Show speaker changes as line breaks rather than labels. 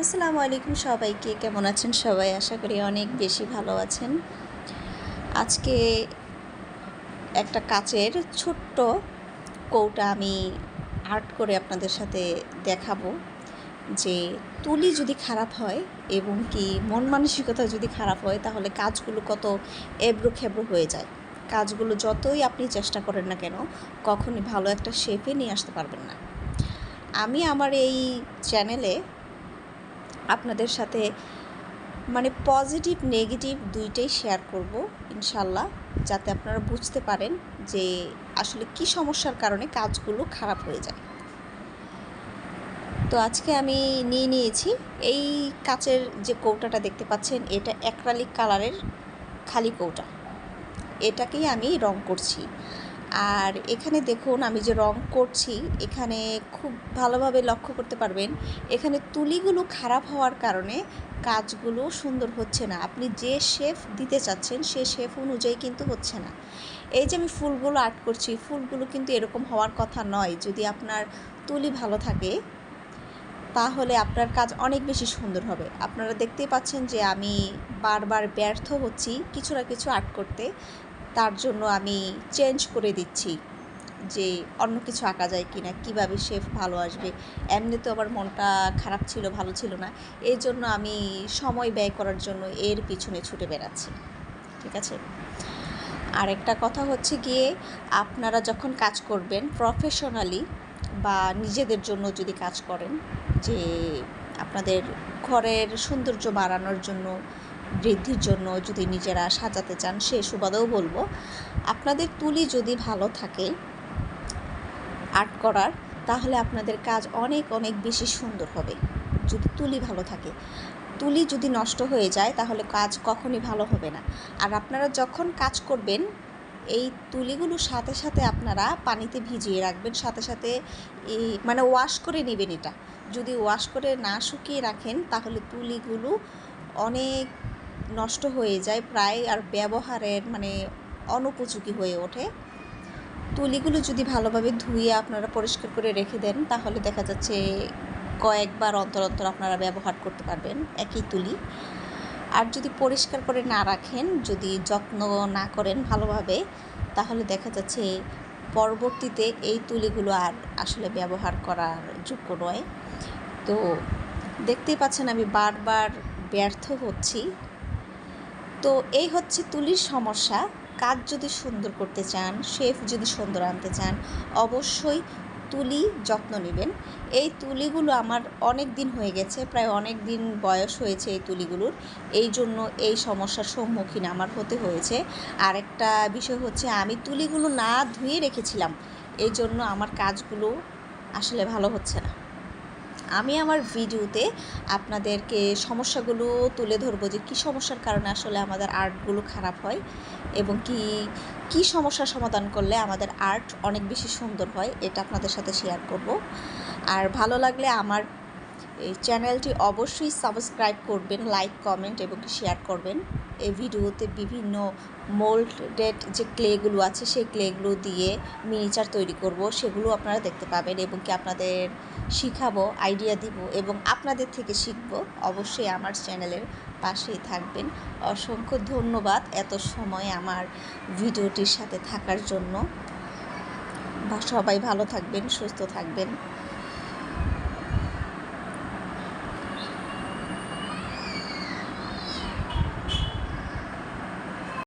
আসসালামু আলাইকুম সবাইকে। কেমন আছেন সবাই? আশা করি অনেক বেশি ভালো আছেন। আজকে একটা কাচের ছোট্ট কৌটা আমি আর্ট করে আপনাদের সাথে দেখাবো। যে তুলি যদি খারাপ হয় এবং কি মন মানসিকতা যদি খারাপ হয়, তাহলে কাজগুলো কত এবড়ো খেবড়ো হয়ে যায়। কাজগুলো যতই আপনি চেষ্টা করেন না কেন, কখনই ভালো একটা শেপে নিয়ে আসতে পারবেন না। আমি আমার এই চ্যানেলে আপনাদের সাথে মানে পজিটিভ, নেগেটিভ দুইটাই শেয়ার করব ইনশাল্লাহ যাতে আপনারা বুঝতে পারেন যে আসলে কি সমস্যার কারণে কাজগুলো খারাপ হয়ে যায়। তো আজকে আমি নিয়ে নিয়েছি এই কাচের যে কৌটাটা দেখতে পাচ্ছেন, এটা অ্যাক্রালিক কালারের খালি কৌটা। এটাকেই আমি রং করছি। আর এখানে দেখুন আমি যে রং করছি, এখানে খুব ভালোভাবে লক্ষ্য করতে পারবেন, এখানে তুলিগুলো খারাপ হওয়ার কারণে কাজগুলো সুন্দর হচ্ছে না। আপনি যে শেফ দিতে চাচ্ছেন, সে শেফ অনুযায়ী কিন্তু হচ্ছে না। এই যে আমি ফুলগুলো আর্ট করছি, ফুলগুলো কিন্তু এরকম হওয়ার কথা নয়। যদি আপনার তুলি ভালো থাকে, তাহলে আপনার কাজ অনেক বেশি সুন্দর হবে। আপনারা দেখতেই পাচ্ছেন যে আমি বারবার ব্যর্থ হচ্ছি কিছু না কিছু আর্ট করতে। তার জন্য আমি চেঞ্জ করে দিচ্ছি যে অন্য কিছু আঁকা যায় কি না কীভাবে শেফ ভালো আসবে। এমনিতেও আমার মনটা খারাপ ছিল, ভালো ছিল না। এই জন্য আমি সময় ব্যয় করার জন্য এর পিছনে ছুটে বেড়াচ্ছি। ঠিক আছে? আর একটা কথা হচ্ছে গিয়ে, আপনারা যখন কাজ করবেন প্রফেশনালি বা নিজেদের জন্য যদি কাজ করেন, যে আপনাদের ঘরের সৌন্দর্য বাড়ানোর জন্য বৃদ্ধির জন্য যদি নিজেরা সাজাতে চান, সে সুবাদেও বলব, আপনাদের তুলি যদি ভালো থাকে, আর্ট করার, তাহলে আপনাদের কাজ অনেক অনেক বেশি সুন্দর হবে। যদি তুলি ভালো থাকে। তুলি যদি নষ্ট হয়ে যায়, তাহলে কাজ কখনই ভালো হবে না। আর আপনারা যখন কাজ করবেন, এই তুলিগুলোর সাথে সাথে আপনারা পানিতে ভিজিয়ে রাখবেন, সাথে সাথে মানে ওয়াশ করে নেবেন এটা। যদি ওয়াশ করে না শুকিয়ে রাখেন, তাহলে তুলিগুলো অনেক নষ্ট হয়ে যায়, প্রায় আর ব্যবহারের মানে অনুপযোগী হয়ে ওঠে। তুলিগুলো যদি ভালোভাবে ধুয়ে আপনারা পরিষ্কার করে রেখে দেন, তাহলে দেখা যাচ্ছে কয়েকবার অন্তর অন্তর আপনারা ব্যবহার করতে পারবেন একই তুলি। আর যদি পরিষ্কার করে না রাখেন, যদি যত্ন না করেন ভালোভাবে, তাহলে দেখা যাচ্ছে পরবর্তীতে এই তুলিগুলো আর আসলে ব্যবহার করার যোগ্য নয়। তো দেখতেই পাচ্ছেন আমি বারবার ব্যর্থ হচ্ছি। তো এই হচ্ছে তুলির সমস্যা। কাজ যদি সুন্দর করতে চান, শেফ যদি সুন্দর আনতে চান, অবশ্যই তুলি যত্ন নেবেন। এই তুলিগুলো আমার অনেক দিন হয়ে গেছে, প্রায় অনেক দিন বয়স হয়েছে এই তুলিগুলোর। এই জন্য এই সমস্যার সম্মুখীন আমার হতে হয়েছে। আরেকটা বিষয় হচ্ছে, আমি তুলিগুলো না ধুয়ে রেখেছিলাম, এই জন্য আমার কাজগুলো আসলে ভালো হচ্ছে না। আমি আমার ভিডিওতে আপনাদেরকে সমস্যাগুলো তুলে ধরবো যে কী সমস্যার কারণে আসলে আমাদের আর্টগুলো খারাপ হয় এবং কি কি সমস্যার সমাধান করলে আমাদের আর্ট অনেক বেশি সুন্দর হয়, এটা আপনাদের সাথে শেয়ার করব। আর ভালো লাগলে আমার এই চ্যানেলটি অবশ্যই সাবস্ক্রাইব করবেন, লাইক, কমেন্ট এবং শেয়ার করবেন। এই ভিডিওতে বিভিন্ন মোল্ডেড যে ক্লেগুলো আছে, সেই ক্লেগুলো দিয়ে মিনিচার তৈরি করব, সেগুলো আপনারা দেখতে পাবেন এবং কি আপনাদের শিখাবো আইডিয়া দিব এবং আপনাদের থেকে শিখব। অবশ্যই আমার চ্যানেলের পাশেই থাকবেন। অসংখ্য ধন্যবাদ এত সময় আমার ভিডিওটির সাথে থাকার জন্য। সবাই ভালো থাকবেন, সুস্থ থাকবেন।